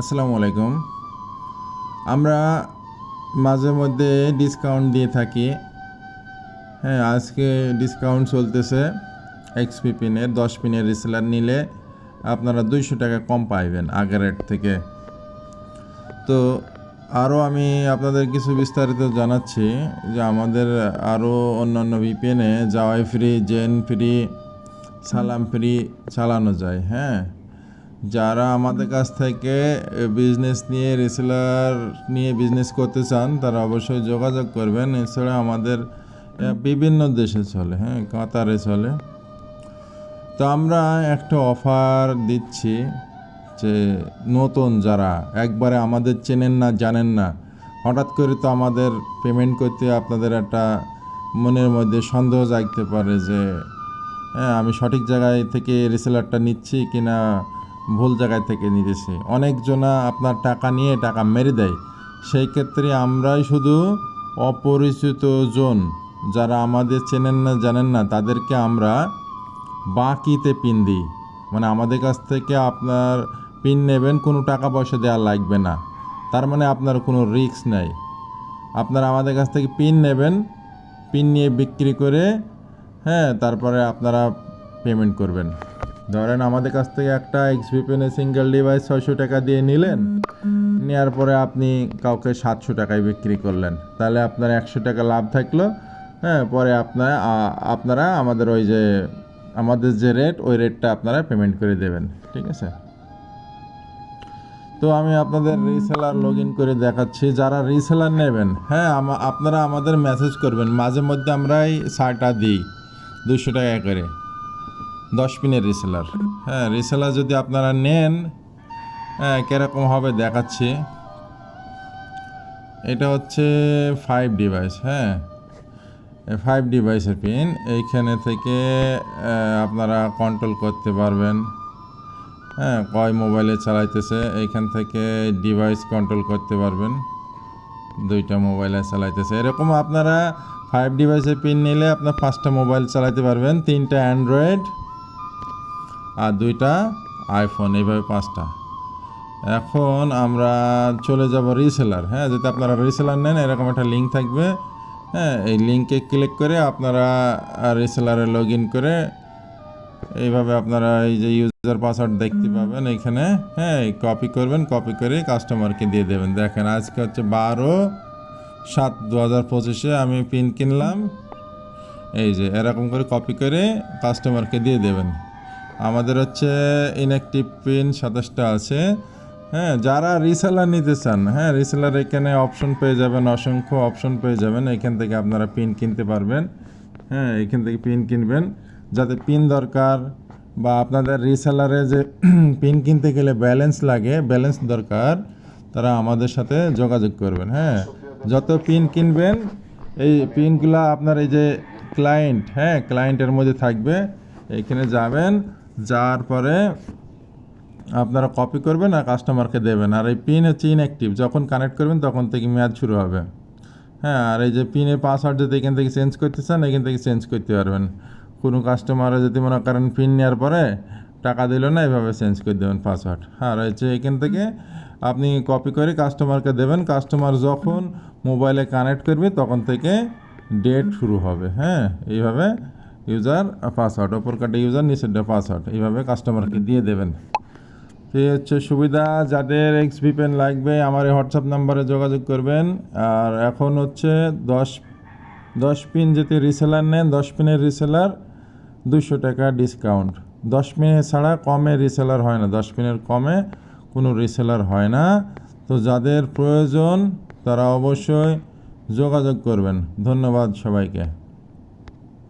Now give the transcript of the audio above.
আসসালামু আলাইকুম। আমরা মাঝে মধ্যে ডিসকাউন্ট দিয়ে থাকি। হ্যাঁ আজকে ডিসকাউন্ট চলতেছে এক্সপি পিনের দশ পিনের রিসেলার নিলে আপনারা দুইশো টাকা কম পাইবেন আগের রেট থেকে। তো আরও আমি আপনাদের কিছু বিস্তারিত জানাচ্ছি যে আমাদের আরও অন্যান্য ভিপিএনে জাওয়াই ফ্রি জেন ফ্রি সালাম ফ্রি চালানো যায় হ্যাঁ। যারা আমাদের কাছ থেকে বিজনেস নিয়ে রেসেলার নিয়ে বিজনেস করতে চান তারা অবশ্যই যোগাযোগ করবেন। এছাড়া আমাদের বিভিন্ন দেশে চলে হ্যাঁ কাতারে চলে। তো আমরা একটা অফার দিচ্ছি যে নতুন যারা একবারে আমাদের চেনেন না জানেন না হঠাৎ করে তো আমাদের পেমেন্ট করতে আপনাদের একটা মনের মধ্যে সন্দেহ জাগতে পারে যে হ্যাঁ আমি সঠিক জায়গায় থেকে রেসেলারটা নিচ্ছি কিনা? ভুল জায়গায় থেকে নিতেছি। অনেকজনা আপনার টাকা নিয়ে টাকা মেরে দেয়। সেই ক্ষেত্রে আমরাই শুধু অপরিচিত জন যারা আমাদের চেনেন না, জানেন না, তাদেরকে আমরা বাকিতে পিন দিই। মানে আমাদের কাছ থেকে আপনার পিন নেবেন, কোনো টাকা পয়সা দেওয়া লাগবে না। তার মানে আপনার কোনো রিস্ক নেই। আপনারা আমাদের কাছ থেকে পিন নেবেন, পিন নিয়ে বিক্রি করে হ্যাঁ তারপরে আপনারা পেমেন্ট করবেন। ধরেন আমাদের কাছ থেকে একটা এক্সপি পেনে সিঙ্গেল ডিভাইস ছয়শো টাকা দিয়ে নিলেন, নেওয়ার পরে আপনি কাউকে সাতশো টাকায় বিক্রি করলেন। তাহলে আপনার একশো টাকা লাভ থাকল হ্যাঁ পরে আপনার আপনারা আমাদের ওই যে, আমাদের যে রেট ওই রেটটা আপনারা পেমেন্ট করে দেবেন, ঠিক আছে? তো আমি আপনাদের রিসেলার লগ ইন করে দেখাচ্ছি, যারা রিসেলার নেবেন হ্যাঁ আপনারা আমাদের মেসেজ করবেন, মাঝে মধ্যে আমরাই সারটা দিই দুশো টাকা করে। দশ পিনের রিসেলার হ্যাঁ রিসেলার যদি আপনারা নেন হ্যাঁ কীরকম হবে দেখাচ্ছি। এটা হচ্ছে ফাইভ ডিভাইস হ্যাঁ। ফাইভ ডিভাইসের পিন এইখানে থেকে আপনারা কন্ট্রোল করতে পারবেন। হ্যাঁ কয় মোবাইলে চালাইতেছে, এইখান থেকে ডিভাইস কন্ট্রোল করতে পারবেন। দুইটা মোবাইলে চালাইতেছে। এরকম আপনারা ফাইভ ডিভাইসের পিন নিলে আপনার পাঁচটা মোবাইল চালাতে পারবেন, তিনটা অ্যান্ড্রয়েড আর দুইটা আইফোন এইভাবে পাঁচটা। এখন আমরা চলে যাব রিসেলার হ্যাঁ যদি আপনারা রিসেলার নেন এরকম একটা লিঙ্ক থাকবে। হ্যাঁ এই লিঙ্কে ক্লিক করে আপনারা রিসেলারে লগ ইন করে এইভাবে আপনারা এই যে ইউজার পাসওয়ার্ড দেখতে পাবেন এখানে। হ্যাঁ কপি করবেন কপি করে কাস্টমারকে দিয়ে দেবেন। দেখেন আজকে হচ্ছে বারো সাত দু হাজার পঁচিশে আমি পিন কিনলাম। এই যে এরকম করে কপি করে কাস্টমারকে দিয়ে দেবেন। আমাদের হচ্ছে ইনঅ্যাক্টিভ পিন সাতাশটা আছে। হ্যাঁ যারা রিসেলার নিতে চান হ্যাঁ রিসেলার এখানে অপশন পেয়ে যাবেন, অসংখ্য অপশন পেয়ে যাবেন। এখান থেকে আপনারা পিন কিনতে পারবেন। হ্যাঁ এখান থেকে পিন কিনবেন। যাতে পিন দরকার বা আপনাদের রিসেলারে যে পিন কিনতে গেলে ব্যালেন্স লাগে ব্যালেন্স দরকার, তারা আমাদের সাথে যোগাযোগ করবেন। হ্যাঁ যত পিন কিনবেন, এই পিনগুলো আপনার এই যে ক্লায়েন্ট হ্যাঁ ক্লায়েন্টের মধ্যে থাকবে, এখানে যাবেন। যাওয়ার পরে আপনারা কপি করবেন আর কাস্টমারকে দেবেন। আর এই পিন হচ্ছে ইনঅ্যাক্টিভ যখন কানেক্ট করবেন, তখন থেকে মেয়াদ শুরু হবে। হ্যাঁ আর এই যে পিনের পাসওয়ার্ড যদি এখান থেকে চেঞ্জ করতে চান, এখান থেকে চেঞ্জ করতে পারবেন। কোনো কাস্টমারে যদি মনে করেন পিন নেওয়ার পরে টাকা দিল না, এভাবে চেঞ্জ করে দেবেন পাসওয়ার্ড আর হচ্ছে এখান থেকে আপনি কপি করে কাস্টমারকে দেবেন। কাস্টমার যখন মোবাইলে কানেক্ট করবে, তখন থেকে ডেট শুরু হবে। হ্যাঁ এইভাবে ইউজার পাসওয়ার্ড ওপর কাটে ইউজার নিচেরটা পাসওয়ার্ড এইভাবে কাস্টমারকে দিয়ে দেবেন। তো এই হচ্ছে সুবিধা, যাদের এক্সপি পেন লাগবে, আমার এই হোয়াটসঅ্যাপ নাম্বারে যোগাযোগ করবেন। আর এখন হচ্ছে দশ দশ পিন যদি রিসেলার নেন, দশ পিনের রিসেলার দুশো টাকা ডিসকাউন্ট দশ পিনের ছাড়া কমে রিসেলার হয় না। দশ পিনের কমে কোনো রিসেলার হয় না। তো যাদের প্রয়োজন, তারা অবশ্যই যোগাযোগ করবেন। ধন্যবাদ সবাইকে।